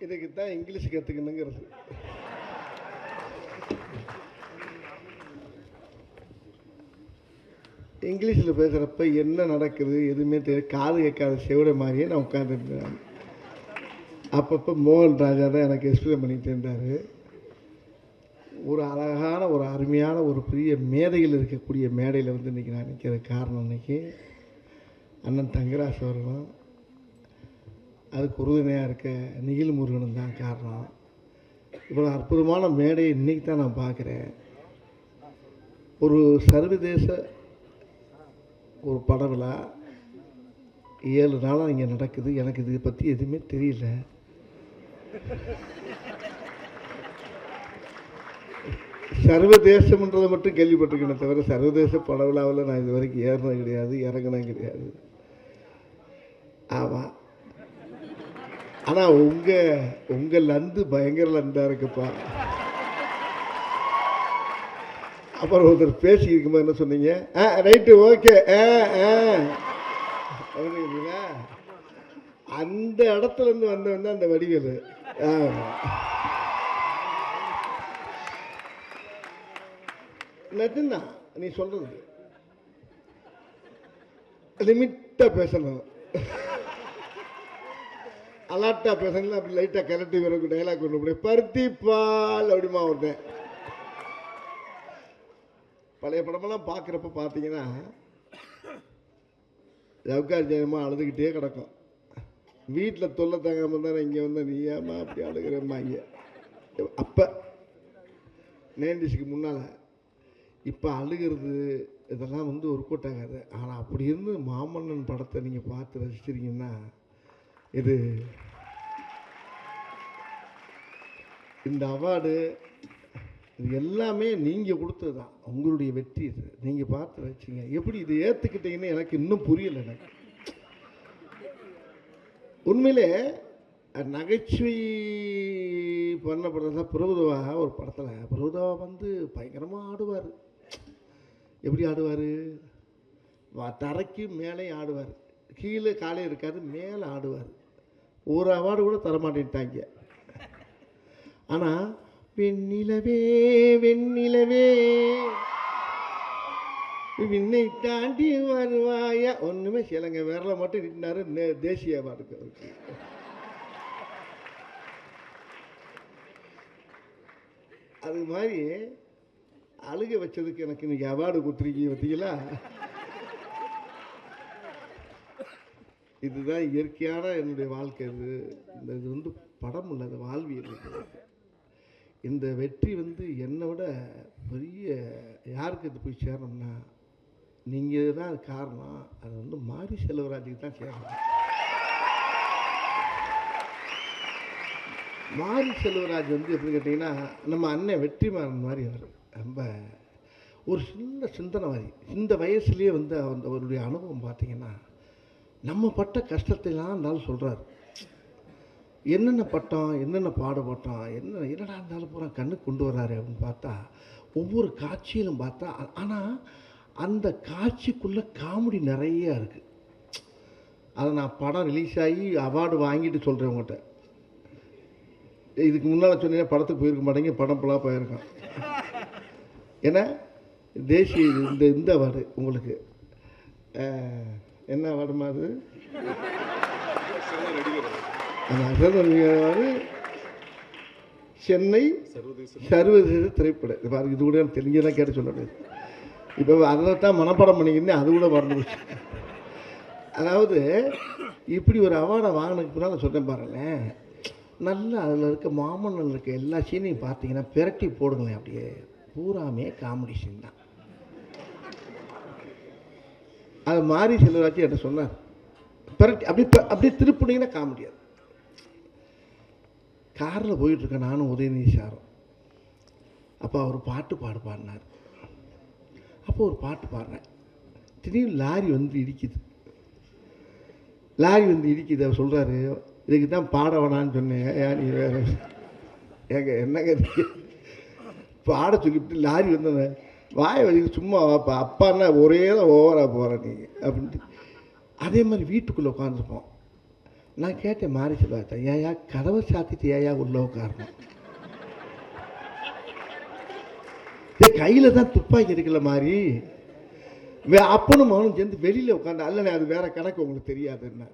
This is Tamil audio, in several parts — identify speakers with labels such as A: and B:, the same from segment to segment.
A: இதுக்கு தான் இங்கிலீஷ் கற்றுக்கணுங்கிறது இங்கிலீஷில் பேசுகிறப்ப என்ன நடக்குது எதுவுமே தெரியாது காது கேட்காத செவிட மாதிரியே நான் உட்காந்துருந்தேன் அப்பப்போ மோகன் ராஜா தான் எனக்கு எக்ஸ்பிளைன் பண்ணிட்டு இருந்தார். ஒரு அழகான ஒரு அருமையான ஒரு பெரிய மேடையில் இருக்கக்கூடிய மேடையில் வந்து இன்றைக்கி நான் நிற்கிற காரணம் இன்றைக்கி அண்ணன் தங்கராஜ் அவர்களும் அதுக்கு உறுதுணையாக இருக்க நிகில் முருகனும் தான் காரணம். இவ்வளோ அற்புதமான மேடையை இன்றைக்கி தான் நான் பார்க்குறேன். ஒரு சர்வதேச ஒரு படவிழா. ஏழு நாளாக இங்கே நடக்குது. எனக்கு இதை பற்றி எதுவுமே தெரியல. சர்வதேசம்ன்றதை மட்டும் கேள்விப்பட்டிருக்கேனே தவிர சர்வதேச படவிழாவில் நான் இது வரைக்கும் ஏறினது கிடையாது இறங்கினது கிடையாது. ஆமாம் ஆனால் உங்கள் உங்கள் லந்து பயங்கர லந்தாக இருக்குப்பா. அப்புறம் ஒருத்தர் பேசிக்கிருக்குமா என்ன சொன்னீங்க? ஆ ரைட்டு ஓகே. ஆ ஆ. அப்படிங்களா அந்த இடத்துலேருந்து வந்தவன் தான் அந்த வடிவேலு. ஆ. நிஜம்தான் நீ சொல்கிறது லிமிட்டாக பேசணும். அலாட்டா பேசணும் அப்படி லைட்டாக கலட்டி வரக்கு டைலாக் கொண்டு போய் பருத்தி பால் அப்படிமா ஒருத்தன். பழைய படமெல்லாம் பார்க்குறப்ப பார்த்தீங்கன்னா ஜவுக்கார் ஜெயமா அழுதுகிட்டே கிடக்கும். வீட்டில் தொல்லை தாங்காமல் தானே இங்கே வந்து நீ ஏமா அப்படி அழுகிறம்மா இங்கே அப்போ நைன்டிஸ்க்கு முன்னால் இப்போ அழுகிறது இதெல்லாம் வந்து ஒரு கூட்டாகாது ஆனால் அப்படி இருந்து மாமன்னன் படத்தை நீங்கள் பார்த்து ரசிச்சிருக்கீங்கன்னா இது. இந்த அவார்டு இது எல்லாமே நீங்கள் கொடுத்தது தான் உங்களுடைய வெற்றி இது. நீங்கள் பார்த்து வச்சிங்க. எப்படி இது ஏற்றுக்கிட்டீங்கன்னு எனக்கு இன்னும் புரியல எனக்கு. உண்மையிலே நகைச்சுவை பண்ண பண்ணப்படுறதா பிரபுதவா ஒரு படத்தில். பிரபுதவா வந்து பயங்கரமாக ஆடுவார். எப்படி ஆடுவார்? தரைக்கு மேலே ஆடுவார். கீழே காலே இருக்காது மேலே ஆடுவார். ஒரு அவார்டு கூட தரமாட்டேன்ட்டாங்க. ஆனால் வெண்ணிலவே வெண்ணிலவே விண்ணை தாண்டி வருவாயா? ஒன்றுமே சிலங்க விரல மட்டும் நின்னாரு நே- தேசிய அவார்டுக்கு அவருக்கு அது மாதிரி அழுக வச்சதுக்கு எனக்கு இன்னைக்கு அவார்டு கொடுத்துருக்கீங்க பார்த்தீங்களா? இதுதான் இயற்கையான என்னுடைய வாழ்க்கை. இது இந்த இது வந்து படம் இல்லை அது வாழ்வியல் இந்த வெற்றி வந்து என்னை விட பெரிய யாருக்கு இது போய் சேரணும்னா நீங்கள் தான் அது காரணம். அது வந்து மாரி செல்வராஜுக்கு தான் சேரணும். மாரி செல்வராஜ் வந்து எப்படி கேட்டிங்கன்னா நம்ம அண்ணன் வெற்றிமாறன் மாதிரி அவர். ரொம்ப ஒரு சின்ன சிந்தனை மாதிரி இந்த வயசுலேயே வந்து அந்த அவருடைய அனுபவம் பார்த்தீங்கன்னா நம்ம பட்ட கஷ்டத்தைலாம் இருந்தாலும் சொல்கிறார் என்னென்ன பட்டோம் என்னென்ன பாடுபட்டோம் என்ன என்னடா இருந்தாலும் பூரா கண்ணுக்கு கொண்டு வர்றாரு அப்படின்னு பார்த்தா ஒவ்வொரு காட்சியிலும் பார்த்தா ஆனால் அந்த காட்சிக்குள்ளே காமெடி நிறைய இருக்குது அதை நான் படம் ரிலீஸ் ஆகி அவார்டு வாங்கிட்டு சொல்கிறேன் உங்கள்கிட்ட. இதுக்கு முன்னால் சொன்னீங்கன்னா படத்துக்கு போயிருக்க மாட்டேங்க படம் ஃபுல்லாக போயிருக்கோம். ஏன்னா தேசிய இந்த இந்த அவார்டு உங்களுக்கு என்ன அவார்டுமா அது? அவார்டு சென்னை சர்வதேச திரைப்பட இது பாருங்க இது கூட எனக்கு தெரிஞ்சதான் கேட்டு சொல்ல முடியாது இப்போ அதை தான் மனப்பாடம் பண்ணிக்கிருந்தேன் அது கூட மறந்து போச்சு. அதாவது இப்படி ஒரு அவார்டை வாங்கினதுக்கு பின்னால் சொன்னேன் பாருங்களேன். நல்லா அதில் இருக்க மாமன்னன் இருக்க எல்லா சீனையும் பார்த்தீங்கன்னா பிரட்டி போடுங்களேன் அப்படியே. பூராமே காமெடி சீன் தான். அது மாறி செல்வராஜ் என்கிட்ட சொன்னார். பரட்டி அப்படி அப்படியே திருப்பினீங்கன்னா காமெடி காரில் போயிட்டுருக்கேன் நானும் உதயநிதி சாரும். அப்போ அவர் பாட்டு பாடு பாடினார். அப்போ ஒரு பாட்டு பாடுறேன். திடீர்னு லாரி வந்து இடிக்குது. லாரி வந்து இடிக்குது அவர் சொல்கிறாரு இதுக்கு தான் பாட வேணான்னு சொன்னேன். ஏன் நீ வேறு ஏங்க என்னங்க பாட சொல்லிவிட்டு லாரி வந்தேன் வாய் வச்சுக்கிட்டு சும்மா வாப்பா. அப்பான்னா ஒரே தான் ஓவராக போகிற நீ அப்படின்ட்டு. அதே மாதிரி வீட்டுக்குள்ளே உட்காந்துருப்போம் நான் கேட்டேன் மாறி செல்வாத்த ஏயா கதவை சாத்திட்டு ஏயா உள்ளே உட்காரணும் ஏ கையில் தான் துப்பாக்கி இருக்கல மாதிரி வே அப்பனும் மகனும் சேர்ந்து வெளியில் உட்காந்து அல்லனே அது வேற கணக்கு உங்களுக்கு தெரியாதுன்னா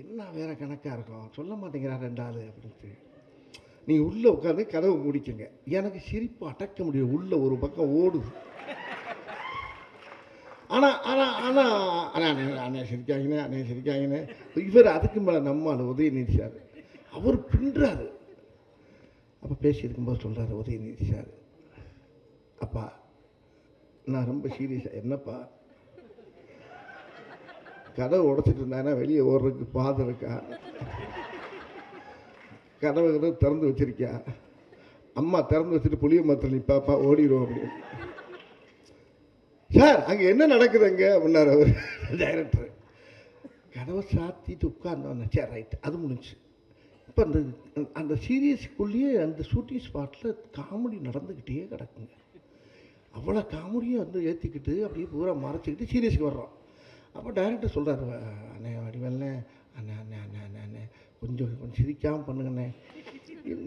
A: என்ன வேற கணக்காக இருக்கும்? சொல்ல மாட்டேங்கிறா ரெண்டு ஆள் அப்படின்ட்டு. நீ உள்ளே உட்காந்து கதவை முடிக்குங்க. எனக்கு சிரிப்பு அடக்க முடியும் உள்ளே ஒரு பக்கம் ஓடுது ஆனால் ஆனால் ஆனால் அண்ணா அண்ணே அண்ணே சிரிக்காங்கண்ணே அண்ணே சிரிக்காங்கண்ணே இவர் அதுக்கு மேலே நம்மால் உதயநிதி சார் அவர் பின்றாரு. அப்போ பேசியிருக்கும்போது சொல்கிறார் உதயநிதி சார் அப்பா நான் ரொம்ப சீரியஸாக என்னப்பா? கதவை உடைச்சிட்டு இருந்தாங்கன்னா வெளியே ஓடுறதுக்கு பாதை இருக்கா? கதவை கதவை திறந்து வச்சிருக்கியா? அம்மா திறந்து வச்சுட்டு புளிய மரத்தில் நிற்பாப்பா ஓடிடும் அப்படின்னு. சார் அங்கே என்ன நடக்குது அங்கே? அவர் டைரக்டர் கதவை சாத்திட்டு உட்கார்ந்தோம் சார் ரைட் அது முடிஞ்சு. இப்போ அந்த அந்த சீரியஸுக்குள்ளேயே அந்த ஷூட்டிங் ஸ்பாட்டில் காமெடி நடந்துக்கிட்டே கிடக்குங்க. அவ்வளோ காமெடியும் வந்து ஏற்றிக்கிட்டு அப்படியே பூரா மறைச்சிக்கிட்டு சீரியஸுக்கு வர்றோம். அப்போ டைரக்டர் சொல்கிறார் அண்ணே வடிவல்னே அண்ணே அண்ணே அண்ணே அண்ணே கொஞ்சம் கொஞ்சம் சிரிக்காமல் பண்ணுங்கண்ணே.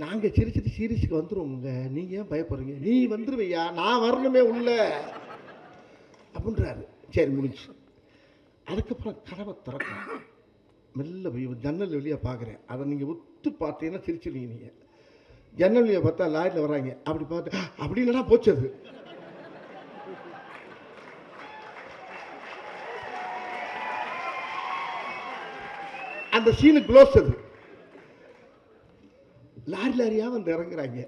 A: நாங்கள் சிரிச்சிட்டு சீரியஸுக்கு வந்துடுவோங்க நீங்கள் ஏன் பயப்படுறீங்க? நீ வந்துருவையா? நான் வரணுமே உள்ள. அப்படின்றாரு. சரி முடிஞ்சு. அதுக்கப்புறம் கதவை திறக்கணும். மெல்ல போய் ஜன்னல் வெளியே பார்க்குறேன் அதை நீங்கள் ஒத்து பார்த்தீங்கன்னா சிரிச்சிருவீங்க நீங்கள் ஜன்னல் வெளியே பார்த்தா லாரியில் வராங்க. அப்படி பார்த்து அப்படி இல்லைனா போச்சு அது. அந்த சீனு க்ளோஸ் அது. லாரி லாரியாக வந்து இறங்குறாங்க.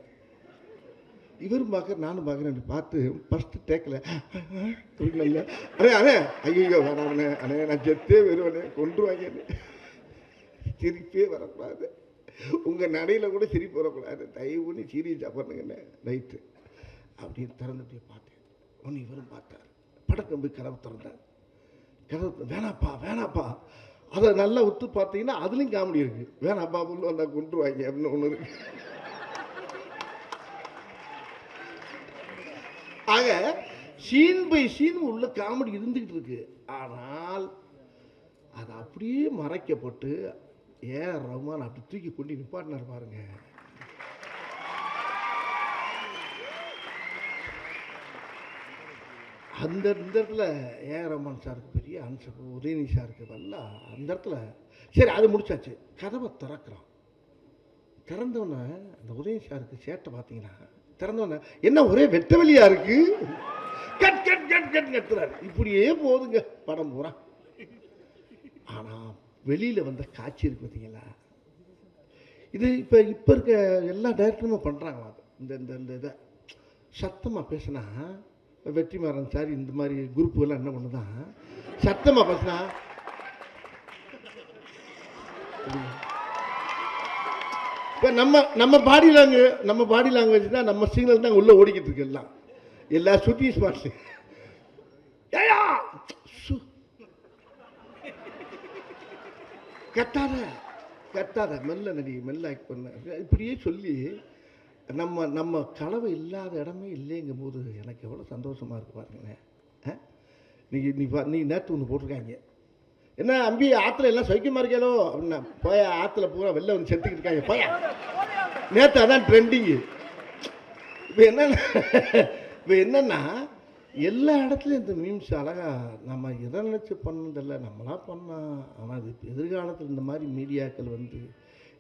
A: இவரும் பார்க்குற நானும் பார்க்குறேன் பார்த்து ஃபஸ்ட்டு டேக்கில் இல்லை அண்ணே அண்ணே ஐயோ வேணாமண்ணே அண்ணே நான் செத்தே வருவனே கொண்டுருவாங்கன்னு சிரிப்பே வரக்கூடாது. உங்கள் நடையில் கூட சிரிப்பு வரக்கூடாது. தயவு பண்ணி சீரியஸாக பண்ணுங்கண்ணே ரைட்டு அப்படின்னு திறந்துட்டு பார்த்தேன். ஒன்று இவரும் பார்த்தார். படக்கம்பி கதவு திறந்தார். கதவு வேணாப்பா வேணாப்பா. அதை நல்லா உத்து பார்த்தீங்கன்னா அதுலேயும் காமெடி இருக்கு. வேணாப்பா புள்ள வந்தால் கொண்டுருவாங்க அப்படின்னு ஒன்று இருக்கு. ஆக சீன் பை சீன் உள்ள காமெடி இருந்துக்கிட்டு இருக்கு. ஆனால் அது அப்படியே மறைக்கப்பட்டு ஏ ரஹ்மான் அப்படி தூக்கி கொண்டு நிப்பாட்டினார் பாருங்கள் அந்த இந்த இடத்துல ஏ. ரஹ்மான் சாருக்கு பெரிய ஆன்சர் உதயநிதி சாருக்கு நல்லா அந்த இடத்துல சரி அது முடிச்சாச்சு. கதவை திறக்கிறான். திறந்தவொன்னே அந்த உதயநிதி சாருக்கு சேட்டை பார்த்தீங்கன்னா திறந்தவொடனே என்ன ஒரே வெட்ட வெளியாக இருக்குது கட் கட் கட் கட் கட்டுறாரு. இப்படியே போதுங்க படம் பூரா. ஆனால் வெளியில் வந்த காட்சி இருக்கு பார்த்தீங்களா? இது இப்போ இப்போ இருக்க எல்லா டேரக்டருமே பண்ணுறாங்களா அது. இந்த இந்த இந்த இதை. சத்தமாக பேசினா வெற்றிமாறன் சார் இந்த மாதிரி குரூப்புகள்லாம் என்ன பண்ணுதான் சத்தமாக பேசினா இப்போ நம்ம நம்ம பாடி லாங்குவேஜ் நம்ம பாடி லாங்குவேஜ் தான் நம்ம சிக்னல் தான் உள்ளே ஓடிக்கிட்டு இருக்கு எல்லாம். எல்லா ஷூட்டிங் ஸ்பாட்ஸ் ஏயா சு. கத்தாத கத்தாத மெல்ல நடி மெல்ல ஆக்ட் பண்ண. இப்படியே சொல்லி நம்ம நம்ம கனவு இல்லாத இடமே இல்லைங்கும் போது எனக்கு எவ்வளோ சந்தோஷமாக இருக்கு பாருங்களேன். நீ நீ பா நீ நேற்று ஒன்று போட்டிருக்காங்க. என்ன அம்பி ஆற்றுல எல்லாம் சௌக்கியமாக இருக்கேளோ அப்படின்னா போய ஆற்றுல பூரா வெளில வந்து செத்துக்கிட்டு இருக்காங்க. போயா. நேற்று அதான் ட்ரெண்டிங்கு இப்போ என்னன்னா இப்போ என்னென்னா எல்லா இடத்துலையும் இந்த மீம்ஸ் அழகா நம்ம எதை நினச்சி பண்ணதில்லை நம்மளாம் பண்ணோம் ஆனால் அது எதிர்காலத்தில் இந்த மாதிரி மீடியாக்கள் வந்து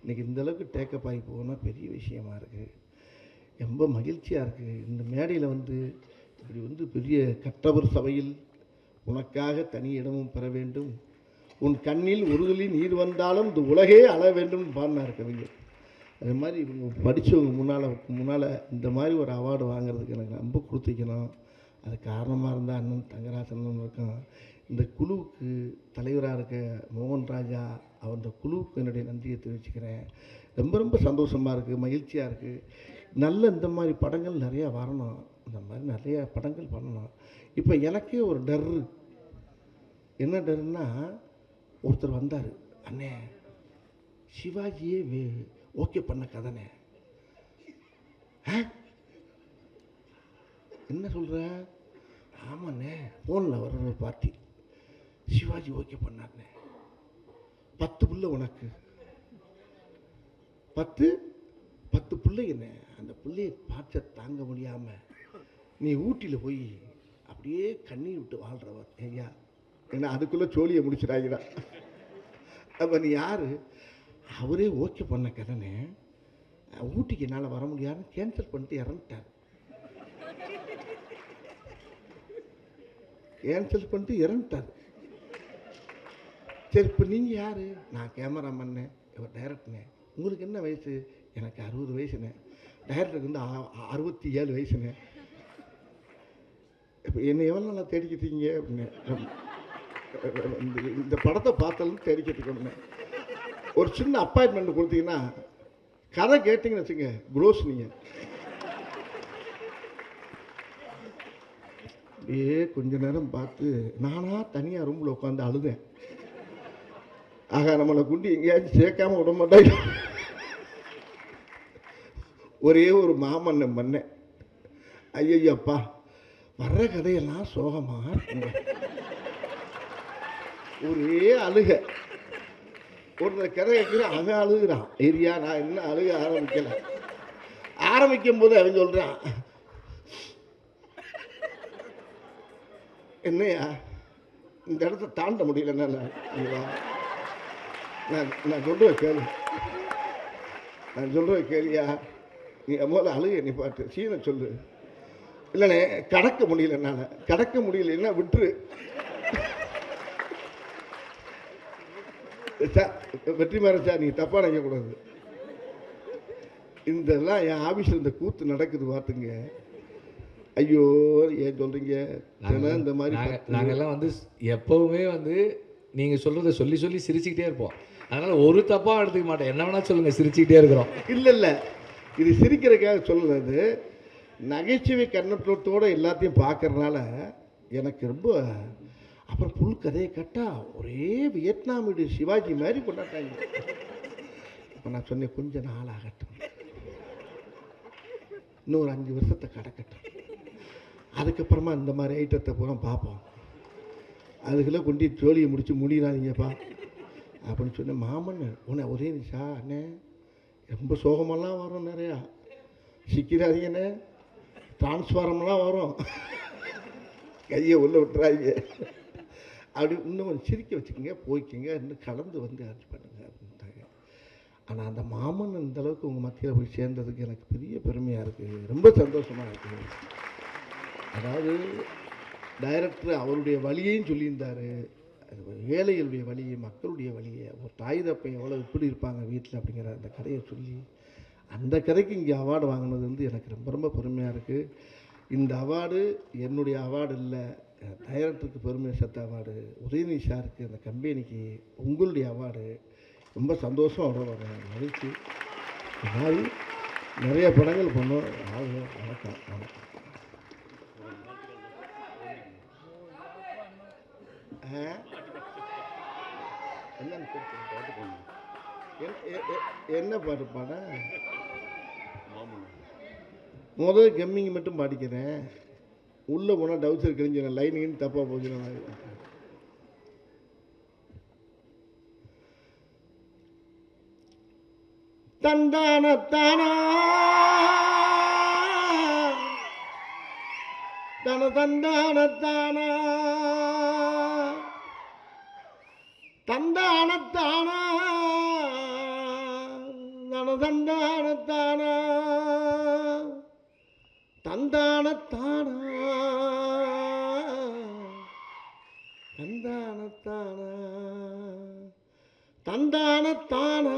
A: இன்றைக்கி இந்தளவுக்கு டேக்கப் ஆகி போனால் பெரிய விஷயமா இருக்குது ரொம்ப மகிழ்ச்சியாக இருக்குது இந்த மேடையில் வந்து இப்படி வந்து பெரிய கற்றவர் சபையில் உனக்காக தனி இடமும் பெற வேண்டும். உன் கண்ணில் ஒரு நீர் வந்தாலும் இந்த உலகே அழ வேண்டும்னு பாடினார் கவிஞர் அது மாதிரி இவங்க படித்தவங்க முன்னால் முன்னால் இந்த மாதிரி ஒரு அவார்டு வாங்குறதுக்கு எனக்கு ரொம்ப கொடுத்துக்கணும் அது காரணமாக இருந்தால் அண்ணன் தங்கராசன் இருக்கும். இந்த குழுவுக்கு தலைவராக இருக்க மோகன் ராஜா அந்த குழுவுக்கு என்னுடைய நன்றியை தெரிவிச்சுக்கிறேன். ரொம்ப ரொம்ப சந்தோஷமாக இருக்குது மகிழ்ச்சியாக இருக்குது நல்ல இந்த மாதிரி படங்கள் நிறையா வரணும். இந்த மாதிரி நிறையா படங்கள் பண்ணணும். இப்போ எனக்கே ஒரு டர்ரு என்ன டர்னா ஒருத்தர் வந்தார். அண்ணே சிவாஜியே வே ஓகே பண்ண கதனே. ஆ? என்ன சொல்கிற ஆமாண்ணே ஃபோனில் வர்ற ஒரு பார்ட்டி. சிவாஜி ஓகே பண்ணார்ண்ணே. பத்து புள்ள உனக்கு. பத்து? பத்து பிள்ளைங்கண்ணே அந்த பிள்ளைய பார்த்த தாங்க முடியாமல் நீ ஊட்டியில் போய் அப்படியே கண்ணீர் விட்டு வாழ்கிறவர் ஐயா. ஏன்னா அதுக்குள்ளே சோழியை முடிச்சிடாங்கடா அப்போ நீ யார்? அவரே ஓகே பண்ண கதனே ஊட்டிக்கு என்னால் வர முடியாதுன்னு கேன்சல் பண்ணிட்டு இறந்துட்டார். கேன்சல் பண்ணிட்டு இறந்துட்டார். சரி இப்போ நீங்கள் யார்? நான் கேமராமேன்னு இவர் டைரக்டர்னே உங்களுக்கு என்ன வயசு? எனக்கு அறுபது வயசுண்ணே டைரக்டருக்கு வந்து அறுபத்தி ஏழு வயசுங்க. இப்போ என்னை எவ்வளோ நல்லா தேடிக்கிட்டீங்க அப்படின்னு. இந்த- இந்த படத்தை பார்த்தாலும் தேடிக்கிட்டு ஒரு சின்ன அப்பாயின்மெண்ட் கொடுத்தீங்கன்னா கதை கேட்டிங்கன்னு வச்சுங்க க்ளோஸ் நீங்கள் அப்படியே கொஞ்ச நேரம் பார்த்து நானாக தனியாக ரூமில் உட்காந்து அழுதேன். ஆகா நம்மளை குண்டி எங்கேயாச்சும் சேர்க்காம விட மாட்டாங்க ஒரே ஒரு மாமன்ன மன்னன். ஐயப்பா வர்ற கதையெல்லாம் சோகமாக இருக்குங்க. ஒரே அழுக. ஒருத்தர் கதை கேட்குற அவன் அழுகுறான். ஏரியா நான் இன்னும் அழுக ஆரம்பிக்கல. ஆரம்பிக்கும் போது அவன் சொல்கிறான் என்னையா இந்த இடத்த தாண்ட முடியல என்ன நான் நான் சொல்கிறேன் கேளு. நான் சொல்கிறேன் கேளியா நீ முதல்ல அழுக நீ பாட்டு சீனை சொல்லு. இல்லைண்ணே கடக்க முடியல என்னால். கடக்க முடியலன்னா விட்டுரு. சார் வெற்றிமாறன் சார் நீங்கள் தப்பாக நினைக்கக்கூடாது. இதெல்லாம் என் ஆஃபீஸில் இந்த கூத்து நடக்குது பார்த்துங்க. ஐயோ ஏன் சொல்கிறீங்க இந்த மாதிரி
B: நாங்க
A: பத்து-
B: நாங்கெல்லாம் வந்து எப்பவுமே வந்து நீங்க சொல்றத சொல்லி சொல்லி சிரிச்சுக்கிட்டே இருப்போம். அதனால ஒரு தப்பா எடுத்துக்க மாட்டேன். என்ன வேணா சொல்லுங்க சிரிச்சுக்கிட்டே இருக்கிறோம்.
A: இல்லை இல்லை. இது சிரிக்கிறதுக்காக சொல்லுறது நகைச்சுவை கண்ணோட்டத்தோட எல்லாத்தையும் பார்க்குறனால எனக்கு ரொம்ப அப்புறம் புல் கதையை கட்டா ஒரே வியட்நாமுடைய சிவாஜி மாதிரி கொண்டாட்டாங்க இப்போ நான் சொன்னேன் கொஞ்ச நாள் ஆகட்டும். இன்னொரு அஞ்சு வருஷத்தை கடக்கட்டும். அதுக்கப்புறமா இந்த மாதிரி ஐட்டத்தை பூரா பார்ப்போம். அதுக்குள்ளே கொண்டு ஜோலியை முடிச்சு முடியிடாதீங்கப்பா அப்படின்னு சொன்னேன் மாமன் உன்னை ஒரே நிஷா அண்ணே ரொம்ப சோகமெல்லாம் வரும் நிறையா. சிக்கிறாதீங்கண்ணே. டிரான்ஸ்ஃபாரம்லாம் வரும். கையை உள்ளே விட்டுறாங்க அப்படி இன்னும் கொஞ்சம் சிரிக்க வச்சுக்கோங்க போய்க்குங்க. இன்னும் கலந்து வந்து அது பண்ணுங்க அப்படின்ட்டாங்க. ஆனால் அந்த மாமன் இந்த அளவுக்கு உங்கள் மத்தியில் போய் சேர்ந்ததுக்கு எனக்கு பெரிய பெருமையாக இருக்குது ரொம்ப சந்தோஷமாக இருக்குது அதாவது டைரக்டர் அவருடைய வழியையும் சொல்லியிருந்தார். ஏழைகளுடைய வழியை மக்களுடைய வழியை ஒரு தாய் தப்பை எவ்வளோ எப்படி இருப்பாங்க வீட்டில் அப்படிங்கிற அந்த கதையை சொல்லி அந்த கதைக்கு இங்கே அவார்டு வாங்கினது வந்து எனக்கு ரொம்ப ரொம்ப பெருமையாக இருக்குது இந்த அவார்டு என்னுடைய அவார்டு இல்லை டைரக்டருக்கு பெருமை சேர்த்த அவார்டு உதயநிதி சாருக்கு அந்த கம்பெனிக்கு உங்களுடைய அவார்டு ரொம்ப சந்தோஷம் அவ்வளோ மகிழ்ச்சி. இது மாதிரி நிறைய படங்கள் பண்ணோம். வணக்கம் வணக்கம். என்னன்னு கேட்குறேன் பாட்டு பாடுங்க. என்ன- பாட்டு பாட முதல்ல கம்மிங் மட்டும் பாடிக்கிறேன். உள்ளே போனால் டவுசர் கிழிஞ்சிடும் லைனிங்னு தப்பாக போச்சுன தந்தானத்தானா? தன தந்தானத்தானா? தந்தானத்தானா? தந்தானத்தானா? தந்தானத்தானா? தந்தானத்தானா? தந்தானத்தானா?